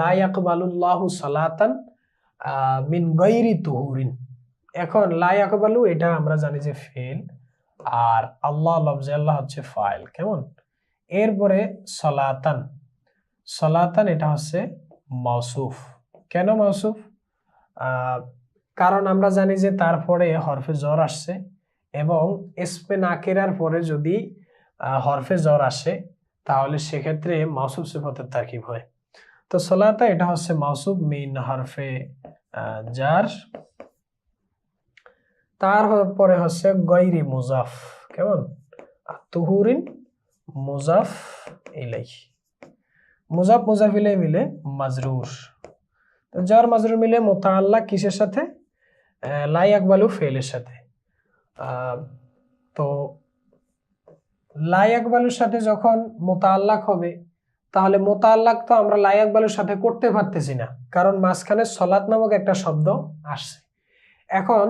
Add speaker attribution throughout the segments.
Speaker 1: লাইয়াকবালুল্লাহু সালাতান মিন গৈরি তুহুরিন। এখন লাইয়াকবালু এটা আমরা জানি যে ফেল আর আল্লাহ লফজে আল্লাহ হচ্ছে ফাইল, কেমন? এরপরে সলাতান। সলাতান, এটা হচ্ছে মৌসুফ কেন মৌসুফ কারণ আমরা জানি যে তারপরে হরফে জ্বর আসছে এবং এসপে নাকেরার পরে যদি হরফে জ্বর আসে, তাহলে সেক্ষেত্রে মাসুব সিফতের তারকিব হয়। তো সলাতা, এটা হচ্ছে মাসুব, মিন হারফে জার। তার পরে হচ্ছে গৈরি মুজাফ, কেমন? তুহুরিন মুজাফ ইলাই মুজাফ মুজাফ ইলাই মিলে মাজরুর। জার, মাজরুর মিলে মোতাল্লা কিসের সাথে? লাই আকবালু ফেলের সাথে। তো লাই আকবালুর সাথে যখন মোতাল্লাক হবে তাহলে মোতাল্লাক তো আমরা লাই আকবালুর সাথে করতে পারতেছি না, কারণ মাঝখানে সলাত নামক একটা শব্দ আসছে। এখন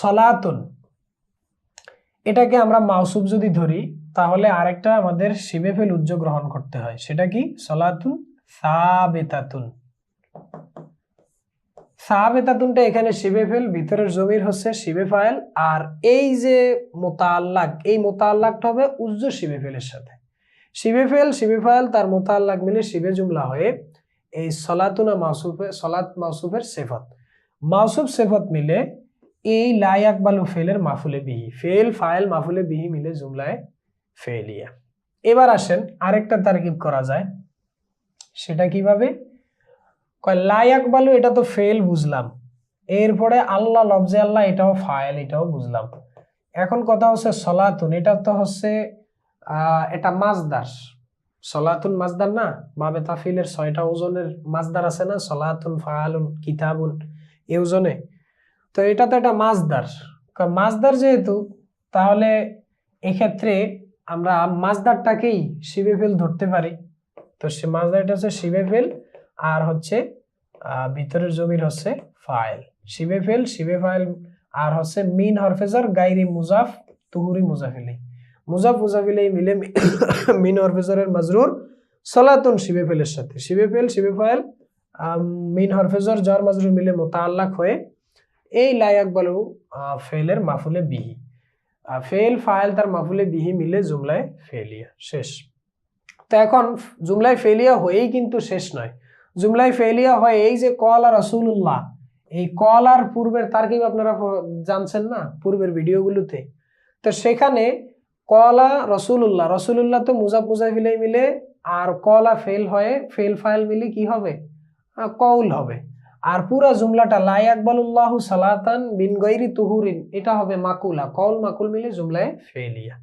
Speaker 1: সলাতুন, এটাকে আমরা মাউসুব যদি ধরি, তাহলে আরেকটা আমাদের শিবে ফেল উজ্জ গ্রহণ করতে হয়। সেটা কি? সলাতুন সাবেতাতুন। সাবেতাতুনটা এখানে শিবে ফেল ভিতরের জমির হচ্ছে শিবে ফাইল আর এই যে মোতাল্লাক, এই মোতাল্লাকটা হবে উজ্জ শিবে ফেলের সাথে। শিবে ফেল, শিবে ফাইল তার মোতাল্লাক মিলে শিবে জুমলা হয়ে এই সলাতুনা মাসুফে সলাত মাসুফের সেফত। মাসুফ সেফত মিলে এই লাই আকবালু ফেলের মাফুলে বিহি, ফেল ফাইল মাফুলে বিহি মিলে জুমলায় ফেলিয়া। এবার আসেন, আরেকটা তারকিব করা যায়। সেটা কীভাবে? কয়, লাই আকবালু, এটা তো ফেল বুঝলাম। এরপরে আল্লাহ, লবজে আল্লাহ, এটাও ফাইল এটাও বুঝলাম। এখন কথা হচ্ছে সলাতুন, এটা তো হচ্ছে এটা মাজদার। সলাতুন মাজদার না? বাবে তাফিলের ছয়টা ওজনের মাজদার আছে না? সলাতুন ফায়ালুন কিতাবুন, এই ওজনে। তো এটা তো একটা মাজদার। মাজদার যেহেতু, তাহলে এক্ষেত্রে আমরা মাজদারটাকেই শিবে ফেল ধরতে পারি। তো সে মাজদারটা হচ্ছে শিবে ফেল, আর হচ্ছে ভিতরের জমির হচ্ছে ফাইল শিবে ফেল, শিবে ফাইল আর হচ্ছে মিন হরফেজার গাইরি মুজাফ, তুহুরি মুজাফিলি। মুজাফ মুজাফিলি মিলে মিন হরফেজারের মাজরুর সলাতুন শিবে ফেলের সাথে। শিবে ফেল শিবে আম, মিন হরফেজার জার মাজরুর মিলে মোতাল্লাক হয়ে এই লায়াক বলো ফেলের মাফুলে বিহি। ফেল ফাইল তার মাফুলে বিহি মিলে জুমলায় ফেলিয়া শেষ। তো এখন জুমলায় ফেলিয়া হয়েই কিন্তু শেষ নয়। জুমলায় ফেলিয়া হয় এই যে কলা রসুল্লাহ এই কল আর পূর্বের তারকিব আপনারা জানছেন না? পূর্বের ভিডিওগুলোতে। তো সেখানে কলা রসুল্লাহ রসুল্লাহ তো মুজাব মুজাফিলাই মিলে, আর কলা ফেল হয়ে, ফেল ফাইল মিলে কি হবে? কৌল হবে। আর পুরা জুমলাটা লাই আকবালুল্লাহু সালাতান বিন গৈরি তুহুরিন, এটা হবে মাকুলা কল মাকুল মিলে জুমলায় ফেলিয়া।